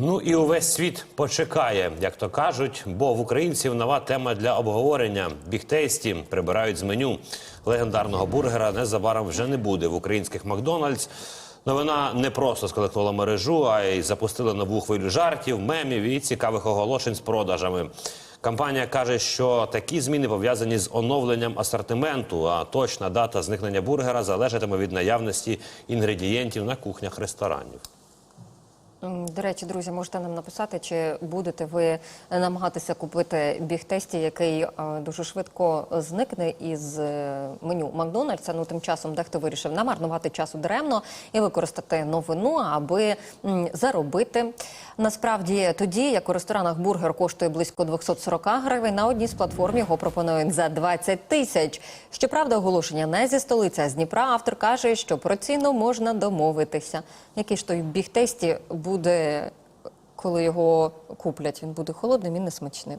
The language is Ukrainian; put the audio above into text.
Ну і увесь світ почекає, як то кажуть, бо в українців нова тема для обговорення. Бігтейсті прибирають з меню легендарного бургера. Незабаром вже не буде в українських Макдональдс. Новина не просто сколектувала мережу, а й запустила нову хвилю жартів, мемів і цікавих оголошень з продажами. Компанія каже, що такі зміни пов'язані з оновленням асортименту. А точна дата зникнення бургера залежатиме від наявності інгредієнтів на кухнях ресторанів. До речі, друзі, можете нам написати, чи будете ви намагатися купити бігтесті, який е, дуже швидко зникне із е, меню Макдональдса. Ну тим часом дехто вирішив намарнувати часу даремно і використати новину, аби заробити. Насправді, тоді як у ресторанах бургер коштує близько 240 гривень, на одній з платформ його пропонують за 20 тисяч. Щоправда, оголошення не зі столиці, а з Дніпра. Автор каже, що про ціну можна домовитися. Який ж той бігтесті буде, коли його куплять? Він буде холодним і несмачним.